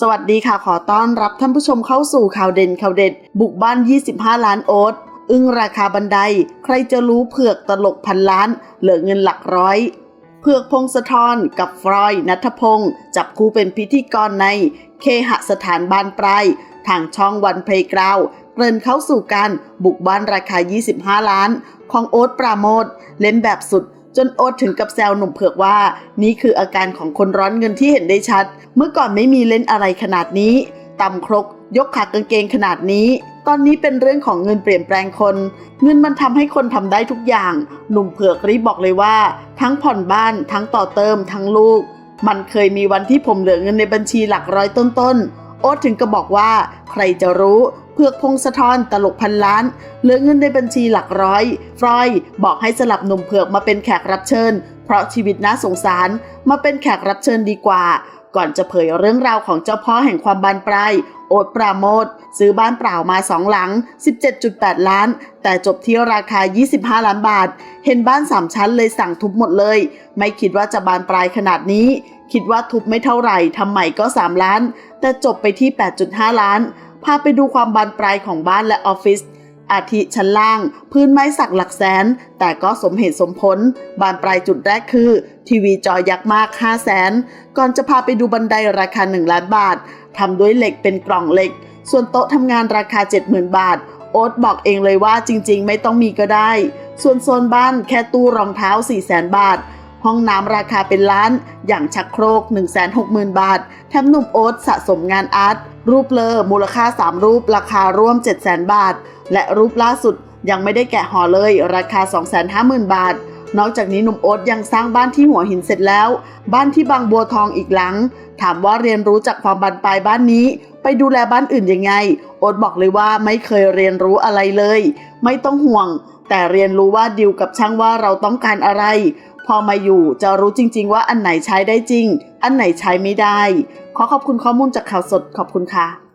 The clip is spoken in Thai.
สวัสดีค่ะขอต้อนรับท่านผู้ชมเข้าสู่ข่าวเด่นข่าวเด็ด บุกบ้าน 25 ล้านโอ๊ตอึ้งราคาบันได ใครจะรู้เผือกตลกพันล้าน เหลือเงินหลักร้อย เผือกพงศธรกับฟรอยนัทพงศ์จับคู่เป็นพิธีกรในเคหสถานบานปลายทางช่องวันเพลกราวเกริ่นเข้าสู่การบุกบ้านราคา 25 ล้าน ของโอ๊ตปราโมทเล่นแบบสุด จนโอ๊ตถึงกับแซวหนุ่มเผือกว่า นี่คืออาการของคนร้อนเงินที่เห็นได้ชัด เมื่อก่อนไม่มีเล่นอะไรขนาดนี้ตำครก ยกขากางเกงขนาดนี้ ตอนนี้เป็นเรื่องของเงินเปลี่ยนแปลงคน เงินมันทำให้คนทำได้ทุกอย่าง หนุ่มเผือกรีบบอกเลยว่า ทั้งผ่อนบ้าน ทั้งต่อเติม ทั้งลูก มันเคยมีวันที่ผมเหลือเงินในบัญชีหลักร้อยต้นๆ อ๊ตถึงก็บอกว่า ใครจะรู้เผือพงศธรตลกพันล้านเหลือเงินในบัญชีหลักร้อย ฟรอยบอกให้สลับหนุ่มเผือกมาเป็นแขกรับเชิญ เพราะชีวิตน่าสงสารมาเป็นแขกรับเชิญดีกว่า ก่อนจะเผยเรื่องราวของเจ้าพ่อแห่งความบานปลายโอ๊ตปราโมทซื้อบ้านเปล่ามาสองหลัง 17.8 ล้าน แต่จบที่ราคา 25 ล้านบาท เห็นบ้านสามชั้นเลยสั่งทุบหมดเลย ไม่คิดว่าจะบานปลายขนาดนี้ คิดว่าทุบไม่เท่าไหร่ทำใหม่ก็ 3 ล้าน แต่จบไปที่ 8.5 ล้าน พาไปดูความบานปลายของบ้านและออฟฟิศอาทิชั้นล่าง พื้นไม้สักหลักแสน แต่ก็สมเหตุสมผล บานปลายจุดแรกคือ ทีวีจอยักษ์มาก 5 0 0แสน ก่อนจะพาไปดูบันไดราคา 1 ล้านบาททำด้วยเหล็กเป็นกล่องเหล็ก ส่วนโต๊ะทำงานราคา 70,000 บาท โอ๊ตบอกเองเลยว่าจริง ๆ ไม่ต้องมีก็ได้ ส่วนโซนบ้านแค่ตู้รองเท้า 4 0 0 0 0 0บาท ห้องน้ำราคาเป็นล้าน อย่างชักโครก 160,000 บาท แถมหนุ่มโอ๊ตสะสมงานอาร์ต รูปเลอมูลค่า 3 รูป ราคาร่วม 700,000 บาท และรูปล่าสุดยังไม่ได้แกะห่อเลย ราคา 250,000 บาท นอกจากนี้หนุ่มโอ๊ตยังสร้างบ้านที่หัวหินเสร็จแล้ว บ้านที่บางบัวทองอีกหลัง ถามว่าเรียนรู้จากความบันปลายบ้านนี้ ไปดูแลบ้านอื่นยังไง โอ๊ตบอกเลยว่าไม่เคยเรียนรู้อะไรเลย ไม่ต้องห่วง แต่เรียนรู้ว่าดิวกับช่างว่าเราต้องการอะไร พอมาอยู่จะรู้จริง ๆ ว่าอันไหนใช้ได้จริง อันไหนใช้ไม่ได้ ขอขอบคุณข้อมูลจากข่าวสดขอบคุณค่ะ